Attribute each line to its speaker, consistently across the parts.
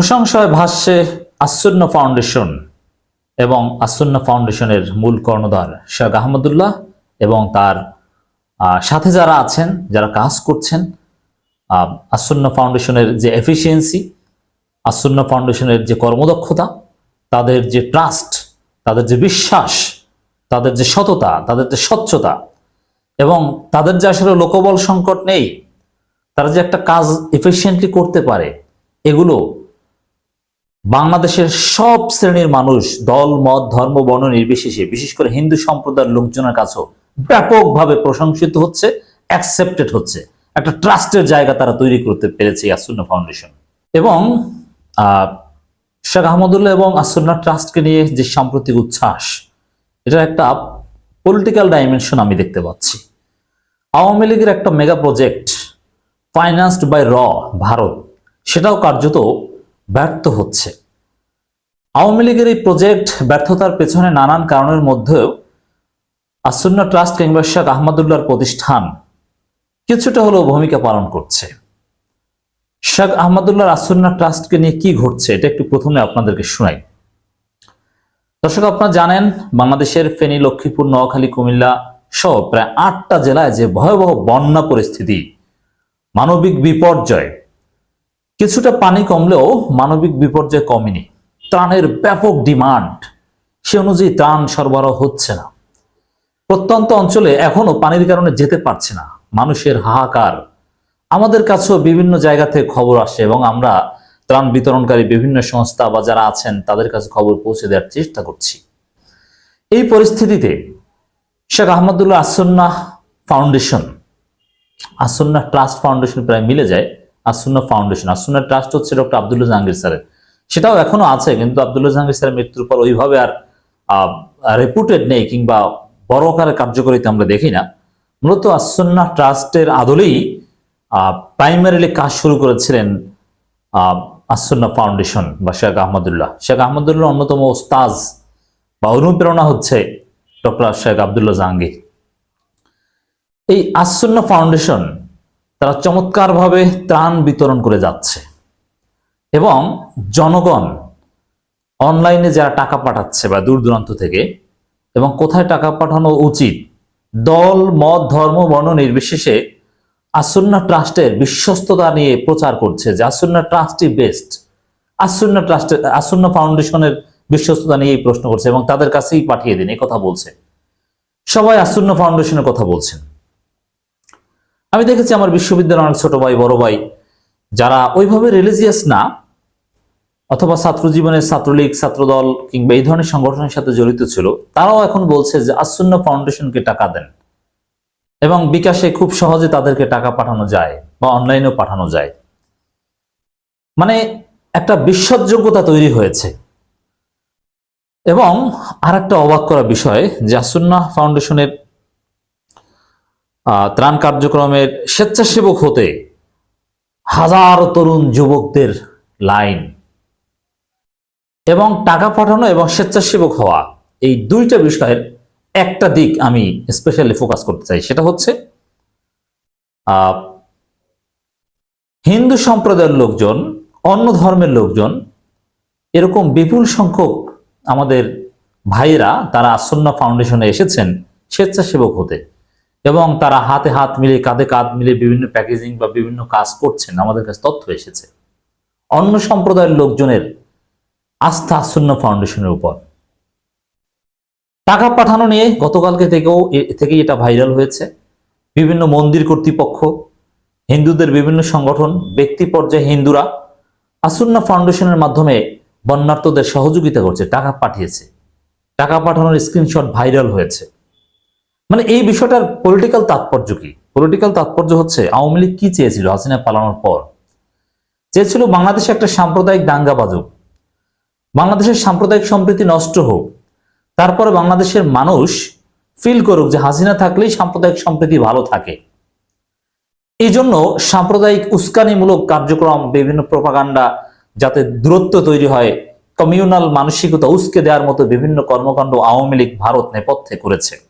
Speaker 1: প্রশংসায় ভাষ্যে আসন্ন ফাউন্ডেশন এবং আসন্ন ফাউন্ডেশনের মূল কর্ণধার শেখ আহমদুল্লাহ এবং তার সাথে যারা আছেন, যারা কাজ করছেন আসন্ন ফাউন্ডেশনের যে এফিসিয়েন্সি, আসন্ন ফাউন্ডেশনের যে কর্মদক্ষতা, তাদের যে ট্রাস্ট, তাদের যে বিশ্বাস, তাদের যে সততা, তাদের যে স্বচ্ছতা এবং তাদের যে আসলে লোকবল সংকট নেই, তারা যে একটা কাজ এফিসিয়েন্টলি করতে পারে, এগুলো বাংলাদেশের সব শ্রেণির মানুষ দল, মত, ধর্ম, বর্ণ নির্বিশেষে, বিশেষ করে হিন্দু সম্প্রদায়ের লোকজনের কাছেও ব্যাপকভাবে প্রশংসিত হচ্ছে অ্যাকসেপ্টেড হচ্ছে। একটা ট্রাস্টের জায়গা তারা তৈরি করতে পেরেছে আসুন্না ফাউন্ডেশন এবং শেখ আহমদুল্লাহ এবং আসুন্না ট্রাস্টকে নিয়ে যে সাম্প্রতিক উচ্ছ্বাস এটা একটা পলিটিক্যাল ডাইমেনশন আমি দেখতে পাচ্ছি। আওয়ামী লীগের একটা মেগা প্রজেক্ট ফাইন্যান্সড বাই র ভারত, সেটাও কার্যত ব্যর্থ হচ্ছে। আওয়ামী লীগের এই প্রজেক্ট ব্যর্থতার পেছনে নানান কারণের মধ্যেও আসন্না ট্রাস্ট কিংবা শেখ আহমদুল্লাহর প্রতিষ্ঠান কিছুটা হলেও ভূমিকা পালন করছে। শেখ আহমদুল্লাহর আসন্না ট্রাস্টকে নিয়ে কি ঘটছে, এটা একটু প্রথমে আপনাদেরকে শোনাই। দর্শক, আপনারা জানেন, বাংলাদেশের ফেনী, লক্ষ্মীপুর, নোয়াখালী, কুমিল্লা সহ প্রায় আটটা জেলায় যে ভয়াবহ বন্যা পরিস্থিতি, মানবিক বিপর্যয় কিছুটা পানি কমলেও মানবিক বিপর্যয় কমেনি। ত্রাণের ব্যাপক ডিমান্ড। সে অনুযায়ী ত্রাণ সরবরাহ হচ্ছে না। প্রত্যন্ত অঞ্চলে এখনও পানির কারণে যেতে পারছে না। মানুষের হাহাকার। আমাদের কাছেও বিভিন্ন জায়গা থেকে খবর আসে এবং আমরা ত্রাণ বিতরণকারী বিভিন্ন সংস্থা বা যারা আছেন, তাদের কাছে খবর পৌঁছে দেওয়ার চেষ্টা করছি। এই পরিস্থিতিতে Sheikh Ahmadullah Assunnah foundation Assunnah trust foundation প্রায় মিলে যায়। আসন্না ফাউন্ডেশন। আসন্না ট্রাস্ট হচ্ছে ডক্টর আব্দুল্লাহ জাহাঙ্গীর স্যারের। সেটাও এখনও আছে, কিন্তু আব্দুল্লাহ জাহাঙ্গীর স্যারের মৃত্যুর পর ওইভাবে আর রেপুটেড নেই কিংবা বড় আকারে কার্যকরিতা আমরা দেখি না। মূলত আসন্না ট্রাস্টের আদলেই প্রাইমারিলি কাজ শুরু করেছিলেন আসন্না ফাউন্ডেশন বা শেখ আহমদুল্লাহ। শেখ আহমদুল্লাহ অন্যতম ওস্তাজ বা অনুপ্রেরণা হচ্ছে ডক্টর শেখ আবদুল্লাহ জাহাঙ্গীর। এই আসন্না ফাউন্ডেশন তারা চমৎকারভাবে ত্রাণ বিতরণ করে যাচ্ছে। এবং জনগণ অনলাইনে যারা টাকা পাঠাচ্ছে বা দূর দূরান্ত থেকে এবং কোথায় টাকা পাঠানো উচিত, দল, মত, ধর্ম, বর্ণ নির্বিশেষে আসন্না ট্রাস্টের বিশ্বস্ততা নিয়ে প্রচার করছে যে আসন্না ট্রাস্টই বেস্ট। আসন্না ট্রাস্টের আসন্না ফাউন্ডেশনের বিশ্বস্ততা নিয়ে এই প্রশ্ন করছে এবং তাদের কাছেই পাঠিয়ে দিন এই কথা বলছে। সবাই আসন্না ফাউন্ডেশনের কথা বলছেন। আমি দেখেছি আমার বিশ্ববিদ্যালয়ের অনেক ছোট ভাই, বড় ভাই, যারা ওইভাবে রিলিজিয়াস না, অথবা ছাত্র জীবনের ছাত্রলীগ, ছাত্রদল কিংবা এই ধরনের সংগঠনের সাথে জড়িত ছিল, তারাও এখন বলছে যে আসন্ন ফাউন্ডেশনকে টাকা দেন এবং বিকাশে খুব সহজে তাদেরকে টাকা পাঠানো যায় বা অনলাইনেও পাঠানো যায়। মানে একটা বিশ্বাসযোগ্যতা তৈরি হয়েছে। এবং আর একটা অবাক করা বিষয় যে আসন্না ফাউন্ডেশনের ত্রাণ কার্যক্রমের স্বেচ্ছাসেবক হতে হাজার তরুণ যুবকদের লাইন। এবং টাকা পাঠানো এবং স্বেচ্ছাসেবক হওয়া এই দুইটা বিষয়ের একটা দিক আমি স্পেশালি ফোকাস করতে চাই, সেটা হচ্ছে হিন্দু সম্প্রদায়ের লোকজন, অন্য ধর্মের লোকজন, এরকম বিপুল সংখ্যক আমাদের ভাইয়েরা, তারা আসন্না ফাউন্ডেশনে এসেছেন স্বেচ্ছাসেবক হতে। এবং তারা হাতে হাত মিলে, কাঁধে কাঁধ মিলে বিভিন্ন প্যাকেজিং বা বিভিন্ন কাজ করছেন। আমাদের কাছে তথ্য এসেছে। অন্য সম্প্রদায়ের লোকজনের আস্থা আসন্ন ফাউন্ডেশনের উপর। টাকা পাঠানো নিয়ে গতকালকে থেকেও থেকেই এটা ভাইরাল হয়েছে। বিভিন্ন মন্দির কর্তৃপক্ষ, হিন্দুদের বিভিন্ন সংগঠন, ব্যক্তি পর্যায়ে হিন্দুরা আসন্না ফাউন্ডেশনের মাধ্যমে বন্যার্থদের সহযোগিতা করছে, টাকা পাঠিয়েছে। টাকা পাঠানোর স্ক্রিনশট ভাইরাল হয়েছে। মানে এই বিষয়টার পলিটিক্যাল তাৎপর্য কি? পলিটিক্যাল তাৎপর্য হচ্ছে আওয়ামী লীগ কি চেয়েছিল হাসিনা পালানোর পর? চেয়েছিল বাংলাদেশে একটা সাম্প্রদায়িক দাঙ্গা বাজুক। বাংলাদেশের সাম্প্রদায়িক সম্প্রীতি নষ্ট হোক। তারপরে বাংলাদেশের মানুষ ফিল করুক যে হাসিনা থাকলেই সাম্প্রদায়িক সম্প্রীতি ভালো থাকে। এই জন্য সাম্প্রদায়িক উস্কানিমূলক কার্যক্রম, বিভিন্ন প্রপাগান্ডা যাতে দূরত্ব তৈরি হয় কমিউনাল মানসিকতা উস্কে দেওয়ার মতো বিভিন্ন কর্মকাণ্ড আওয়ামী লীগ ভারত নেপথ্যে করেছে।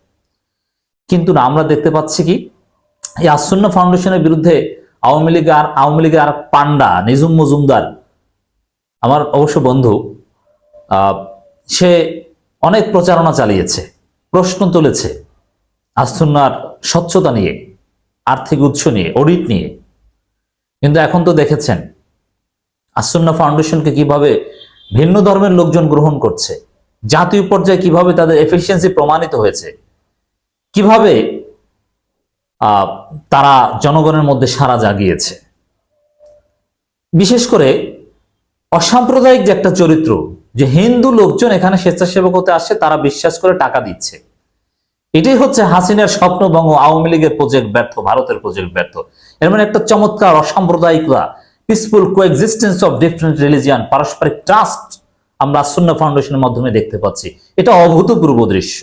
Speaker 1: কিন্তু না, আমরা দেখতে পাচ্ছি কি, এই আসন্ন ফাউন্ডেশনের বিরুদ্ধে আওয়ামী লীগ আর আওয়ামী লীগের আর পান্ডা নিজুম মজুমদার, আমার অবশ্য বন্ধু সে অনেক প্রচারণা চালিয়েছে, প্রশ্ন তুলেছে আস্তুন্নার স্বচ্ছতা নিয়ে, আর্থিক উৎস নিয়ে, অডিট নিয়ে। কিন্তু এখন তো দেখেছেন আসন্না ফাউন্ডেশনকে কীভাবে ভিন্ন ধর্মের লোকজন গ্রহণ করছে, জাতীয় পর্যায়ে কীভাবে তাদের এফিসিয়েন্সি প্রমাণিত হয়েছে কীভাবে তারা জনগণের মধ্যে সারা জাগিয়েছে? বিশেষ করে অসাম্প্রদায়িক যে একটা চরিত্র, যে হিন্দু লোকজন এখানে স্বেচ্ছাসেবক হতে আসছে, তারা বিশ্বাস করে টাকা দিচ্ছে। এটাই হচ্ছে হাসিনার স্বপ্নবঙ্গ আওয়ামী লীগের প্রজেক্ট ব্যর্থ, ভারতের প্রজেক্ট ব্যর্থ। এর মানে একটা চমৎকার অসাম্প্রদায়িকতা peaceful coexistence of different religion পারস্পরিক ট্রাস্ট আমরা আসন্ন ফাউন্ডেশনের মাধ্যমে দেখতে পাচ্ছি। এটা অভূতপূর্ব দৃশ্য।